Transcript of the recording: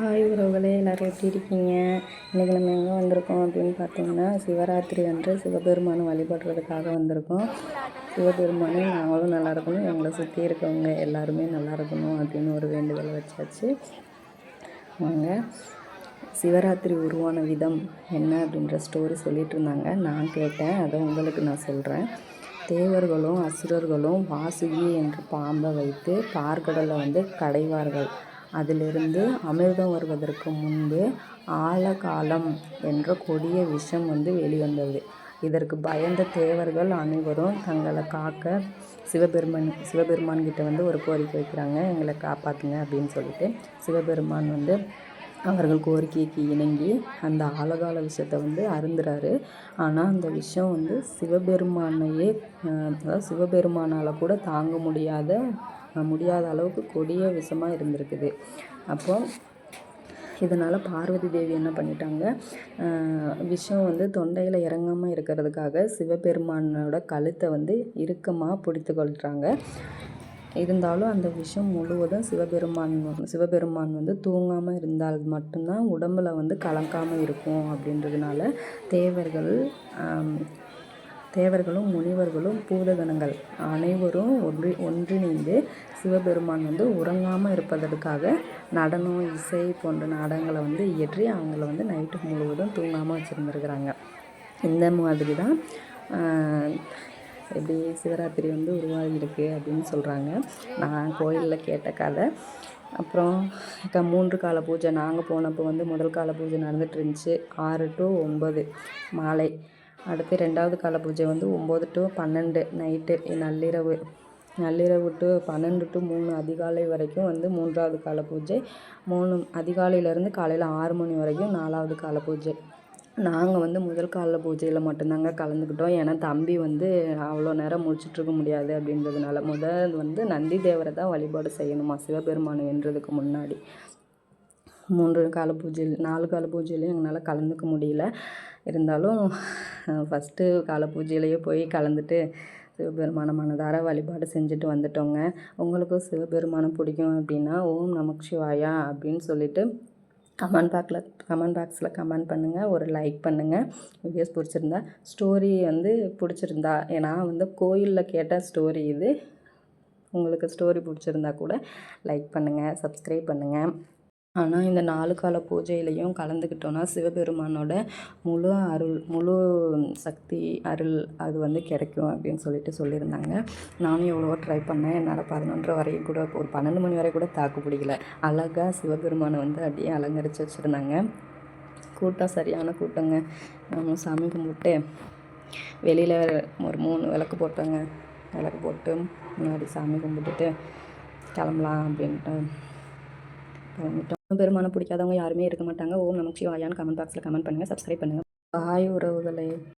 Hi உறவுகளே எல்லோரும் எப்படி இருக்கீங்க? இன்றைக்கி நம்ம எங்கே வந்திருக்கோம் அப்படின்னு பார்த்தீங்கன்னா சிவராத்திரி அன்று சிவபெருமானை வழிபடுறதுக்காக வந்திருக்கோம். சிவபெருமானே நாங்களும் நல்லா இருக்கணும் எங்களை சுற்றி இருக்கவங்க எல்லாருமே நல்லா இருக்கணும் அப்படின்னு ஒரு வேண்டுதல் வச்சாச்சு. வாங்க சிவராத்திரி உருவான விதம் என்ன அப்படின்ற ஸ்டோரி சொல்லிகிட்டு இருந்தாங்க. நான் கேட்டேன் அதை உங்களுக்கு நான் சொல்கிறேன் தேவர்களும் அசுரர்களும் வாசுகி என்ற பாம்பை வைத்து பார்க்கடலை வந்து கடைவார்கள். அதிலிருந்து அமிர்தம் வருவதற்கு முன்பு ஆழகாலம் என்ற கொடிய விஷம் வந்து வெளிவந்தது. இதற்கு பயந்த தேவர்கள் அனைவரும் தங்களை காக்க சிவபெருமான் சிவபெருமான் கிட்ட வந்து ஒரு கோரிக்கை வைக்கிறாங்க. எங்களை காப்பாற்றுங்க அப்படின்னு சொல்லிட்டு சிவபெருமான் வந்து அவர்கள் கோரிக்கைக்கு இணங்கி அந்த ஆழகால விஷத்தை வந்து அருந்துறாரு. ஆனால் அந்த விஷம் வந்து சிவபெருமானையே அதாவது சிவபெருமானால் கூட தாங்க முடியாத முடியாத அளவுக்கு கொடிய விஷமாக இருந்திருக்குது. அப்போ இதனால் பார்வதி தேவி என்ன பண்ணிட்டாங்க? விஷம் வந்து தொண்டையில் இறங்காமல் இருக்கிறதுக்காக சிவபெருமானோட கழுத்தை வந்து இறுக்கமாக பிடித்து கொள்கிறாங்க இருந்தாலும் அந்த விஷம் முழுவதும் சிவபெருமான் சிவபெருமான் வந்து தூங்காமல் இருந்தால் மட்டும்தான் உடம்பில் வந்து கலக்காமல் இருக்கும் அப்படின்றதுனால தேவர்கள் தேவர்களும் முனிவர்களும் பூதகணங்கள் அனைவரும் ஒன்றி ஒன்றிணைந்து சிவபெருமான் வந்து உறங்காமல் இருப்பதற்காக நடனம் இசை போன்ற நாடகங்களை வந்து இயற்றி அவங்கள வந்து நைட்டு முழுவதும் தூங்காமல் வச்சுருந்துருக்குறாங்க. இந்த மாதிரி தான் எப்படி சிவராத்திரி வந்து உருவாகியிருக்கு அப்படின்னு சொல்கிறாங்க நான் கோயிலில் கேட்ட கதை. அப்புறம் க மூன்று கால பூஜை நாங்கள் போனப்போ வந்து முதல் கால பூஜை நடந்துகிட்டு இருந்துச்சு. ஆறு டு ஒம்பது மாலை. அடுத்து ரெண்டாவது கால பூஜை வந்து ஒம்பது டு பன்னெண்டு நைட்டு நள்ளிரவு. நள்ளிரவு டு பன்னெண்டு டு மூணு அதிகாலை வரைக்கும் வந்து மூன்றாவது கால பூஜை மூணு அதிகாலையிலேருந்து காலையில் ஆறு மணி வரைக்கும் நாலாவது கால பூஜை நாங்கள் வந்து முதல் கால பூஜையில் மட்டும்தாங்க கலந்துக்கிட்டோம். ஏன்னா தம்பி வந்து அவ்வளோ நேரம் முடிச்சுட்ருக்க முடியாது அப்படின்றதுனால முதல் வந்து நந்தி தேவரை தான் வழிபாடு செய்யணுமா சிவபெருமான் என்றதுக்கு முன்னாடி. மூன்று கால பூஜையில் நாலு கால பூஜையிலையும் எங்களால் கலந்துக்க முடியல. இருந்தாலும் ஃபஸ்ட்டு கால பூஜையிலேயே போய் கலந்துட்டு சிவபெருமான மனதார வழிபாடு செஞ்சுட்டு வந்துட்டோங்க. உங்களுக்கும் சிவபெருமானம் பிடிக்கும் அப்படின்னா ஓம் நமக் சிவாயா அப்படின்னு சொல்லிட்டு கமெண்ட் பாக்ஸில் கமெண்ட் பாக்ஸில் கமெண்ட் பண்ணுங்கள் ஒரு லைக் பண்ணுங்கள் வீடியோஸ் பிடிச்சிருந்தா ஸ்டோரி வந்து பிடிச்சிருந்தா ஏன்னா வந்து கோயிலில் கேட்ட ஸ்டோரி இது. உங்களுக்கு ஸ்டோரி பிடிச்சிருந்தா கூட லைக் பண்ணுங்கள் சப்ஸ்கிரைப் பண்ணுங்கள் ஆனால் இந்த நாலு கால பூஜையிலையும் கலந்துக்கிட்டோன்னா சிவபெருமானோட முழு அருள் முழு சக்தி அருள் அது வந்து கிடைக்கும் அப்படின்னு சொல்லிட்டு சொல்லியிருந்தாங்க. நானும் எவ்வளவோ ட்ரை பண்ணேன். என்னால் பதினொன்றரை வரையும் கூட ஒரு பன்னெண்டு மணி வரை கூட தாக்கு பிடிக்கல. அழகாக சிவபெருமானை வந்து அப்படியே அலங்கரித்து வச்சுருந்தாங்க. கூட்டம் சரியான கூட்டங்க. நம்ம சாமி கும்பிட்டு வெளியில் ஒரு மூணு விளக்கு போட்டோங்க. விளக்கு போட்டு முன்னாடி சாமி கும்பிட்டுட்டு கிளம்பலாம் அப்படின்ட்டு கிளம்பிட்டோம். பெருமானம் பிடிக்காதவங்க யாருமே இருக்க மாட்டாங்க. ஓம் நமக்கு சிவாயான்னு கமெண்ட் பாக்ஸில் கமெண்ட் பண்ணுங்கள் சப்ஸ்கிரைப் பண்ணுங்கள் ஆய் உறவுகளே.